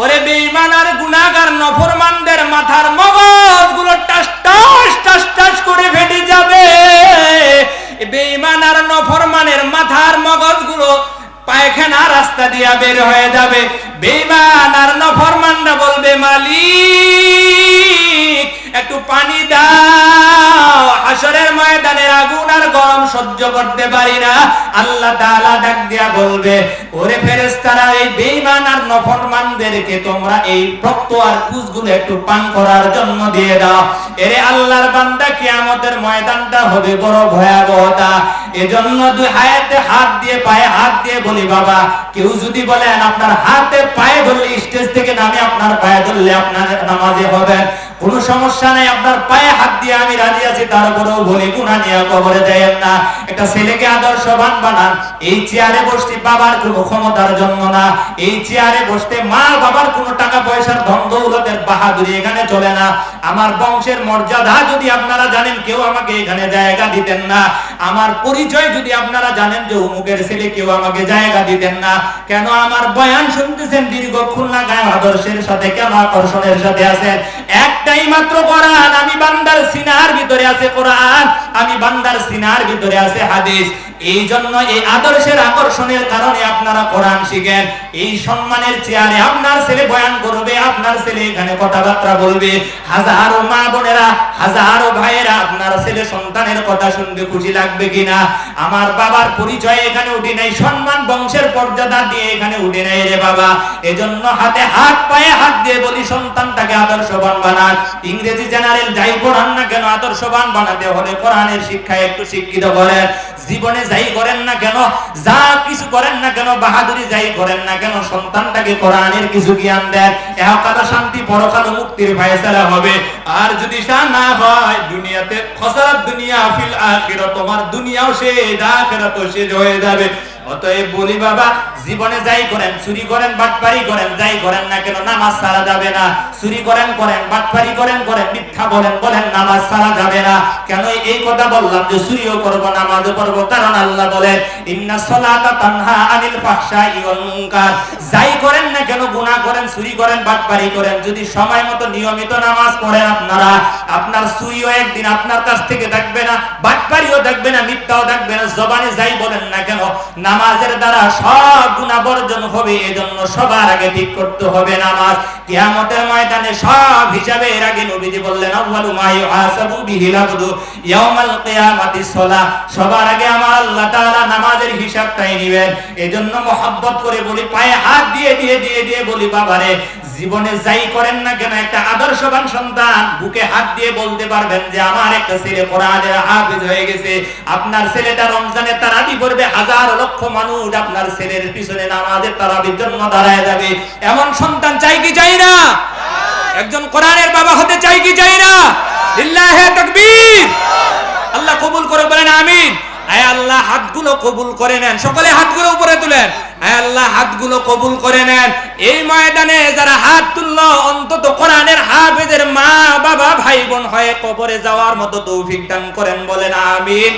ওরে বেঈমান আর গুনাহগার নফরমানদের মাথার মগজগুলো টাস টাস টাস টাস করে ফেটে যাবে। বেঈমান আর নফরমানের মাথার মগজগুলো পায়খানা রাস্তা দিয়া বের হয়ে যাবে। বেঈমান আর নফরমানরা বলবে, মালিক, একটু পানি দাও। সহ্য করতে পারি না। আল্লাহ তাআলা ডাক দিয়া বলবে, ওরে ফেরেশতারা, এই বেঈমান আর নফরমানদেরকে তোমরা এই রক্ত আর কুজগুলো একটু পান করার জন্য দিয়ে দাও। এরে আল্লাহর বান্দা, কিয়ামতের ময়দানটা হবে বড় ভয়াবহতা। এজন্য দুই হাতে হাত দিয়ে পায়ে হাত দিয়ে বলি, বাবা, কেউ যদি বলেন আপনার হাতে পায়ে ধরলে স্টেজ থেকে নামে আপনার পায়ে ধরলে আপনার নামাজে হবেন। কোনো সমস্যা নাই, আপনার পায়ে হাত দিয়ে আমি রাজি আছি, তারপরেও বলি গুণা নিয়ে কবরে দেয়েন না। একটা ছেলেকে আদর্শবান বানান, এই চেয়ারে বসতে বাবার কোনো ক্ষমতার জন্য না। এই চেয়ারে বসতে মা বাবার কোনো টাকা পয়সার ধন দৌলতের বাহাদুরি এখানে চলে না। আমার বংশের মর্যাদা যদি আপনারা জানেন, কেউ আমাকে এখানে জায়গা দিতেন না। আমার পরিচয় যদি আপনারা জানেন যে অমুকের ছেলে, কেউ আমাকে জায়গা দিতেন না। কেন আমার বয়ান শুনতেছেন দীর্ঘ খুলনা গায়ে আদর্শের সাথে, কেন আকর্ষণের সাথে আছেন? একটাই মাত্র কোরআন আমি বান্দার সিনার ভিতরে আছে কোরআন, আমি বান্দার সিনার ভিতরে আছে হাদিস। এই জন্য এই আদর্শের আকর্ষণের কারণে আপনারা কোরআন শিখেন। এই সম্মানের চেয়ারে আপনার ছেলে বয়ান করবে, আপনার ছেলে এখানে কথাবার্তা বলবে। হাজারো মা বোনেরা, হাজারো ভাইয়েরা, আপনার ছেলে সন্তানের কথা শুনবে, খুশি লাগবে কিনা? আমার বাবার পরিচয় এখানে উঠে নাই, সম্মান বংশের পর্যাদা দিয়ে এখানে উঠে নাই রে বাবা। এজন্য হাতে হাত, পায়ে হাত দিয়ে বলি, সন্তানটাকে আদর্শবান বানান ইংরেজি জেনারেল যাই পড়ান না কেন, আদর্শবান বানাতে হলে কোরআনের শিক্ষায় একটু শিক্ষিত করেন। জীবনে যাই করেন না কেন, যা কিছু করেন না কেন, বাহাদুরি যাই করেন না কেন, সন্তানটাকে কোরআনের কিছু জ্ঞান দেন। এহকাল শান্তি, পরকাল মুক্তির ফয়সালা হবে। আর যদি তা না হয়, দুনিয়াতে খসারাত দুনিয়া, ফিল আখিরাত, তোমার দুনিয়াও শেষ। আখিরাতও শেষ হয়ে যাবে। অতএব বলি বাবা, জীবনে যাই করেন, চুরি করেন, বাটপারি করেন, যাই করেন না কেন, নামাজ সারা যাবে না। চুরি করেন করেন, বাটপারি করেন করেন, মিথ্যা বলেন বলেন, নামাজ সারা যাবে না। কেন এই কথা বললাম যে চুরিও নামাজও কারণ আল্লাহ বলেন, ইন্না তানহা আনিল যাই করেন না কেন করেন, চুরি করেন, বাটপারি করেন, যদি সময় মতো নিয়মিত নামাজ পড়েন আপনারা, আপনার চুরিও একদিন আপনার কাছ থেকে থাকবে না, বাটপারিও থাকবে না, মিথ্যাও থাকবে না, জবানে যাই বলেন না কেন নামাজের দ্বারা সব গুণা বর্জন হবে, এজন্য সবার আগে ঠিক করতে হবে নামাজ। কিয়ামতের ময়দানে সব হিসাবে এর আগে নবীজি বললেন, আউয়ালু মা ইউহাসাবু বিহিল আবদু ইয়াউমাল কিয়ামাতি সলা। সবার আগে আমার আল্লাহ তাআলা নামাজের হিসাবটাই নেবেন। এজন্য মহব্বত করে বলি, পায়ে হাত দিয়ে দিয়ে দিয়ে দিয়ে বলি, বাবারে জীবনে যাই করেন না কেন, একটা আদর্শবান সন্তান বুকে হাত দিয়ে বলতে পারবেন যে আমার একটা ছেলে কোরআনের হাফেজ হয়ে গেছে। আপনার ছেলেটা রমজানে তারাবি পড়বে, হাজার লক্ষ মানুষ আপনার ছেলের পিছনে নামাজের তারাবির জন্য দাঁড়ায় যাবে। এমন সন্তান চাই কি চাই না? একজন কোরআনের বাবা হতে চাই কি চাই না? লিল্লাহে তাকবীর। আল্লাহ কবুল করে বলেন, আমিন। আয় আল্লাহ, হাতগুলো কবুল করে নেন। সকলে হাতগুলো উপরে তুলেন। আয় আল্লাহ, হাতগুলো কবুল করে নেন। এই ময়দানে যারা হাত তুললো, অন্তত কোরআনের হাফেজের মা বাবা ভাই বোন হয়ে কবরে যাওয়ার মতো তৌফিক দান করেন বলেন, আমিন।